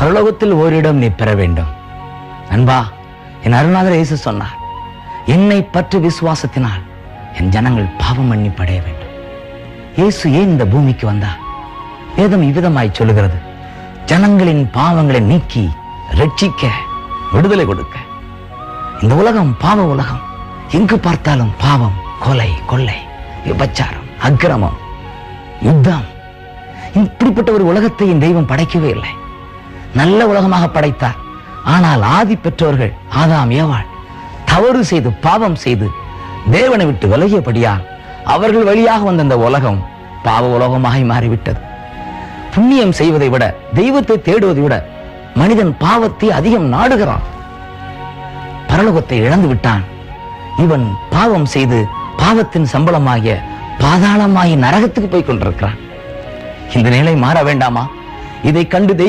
பரலோகத்தில் ஓரிடம் நீ பெற வேண்டும். அன்பா என் அருணாதர இயேசு சொன்னார் என்னை பற்றி விசுவாசத்தினால் என் ஜனங்கள் பாவம் மன்னி படைய வேண்டும். இயேசு ஏன் இந்த பூமிக்கு வந்தார்? வேதம் இவ்விதமாய் சொல்லுகிறது ஜனங்களின் பாவங்களை நீக்கி ரட்சிக்க விடுதலை கொடுக்க. இந்த உலகம் பாவ உலகம். எங்கு பார்த்தாலும் பாவம் கொலை கொள்ளை விபச்சாரம் அக்கிரமம் யுத்தம். இப்படிப்பட்ட ஒரு உலகத்தை என் தெய்வம் படைக்கவே இல்லை. நல்ல உலகமாக படைத்தார். ஆனால் ஆதி பெற்றோர்கள் ஆதாம் ஏவாள் தவறு செய்து பாவம் செய்து தேவனை விட்டு விலகியபடியால் அவர்கள் வழியாக வந்த இந்த உலகம் பாவ உலகமாகி மாறிவிட்டது. புண்ணியம் செய்வதை விட தெய்வத்தை தேடுவதை விட மனிதன் பாவத்தை அதிகம் நாடுகிறான். பரலோகத்தை இழந்து விட்டான். இவன் பாவம் செய்து பாவத்தின் சம்பளமாகிய பாதாளமாகி நரகத்துக்கு போய் கொண்டிருக்கிறான். இந்த நிலை மாற வேண்டாமா? இதை கண்டு தெய்வம்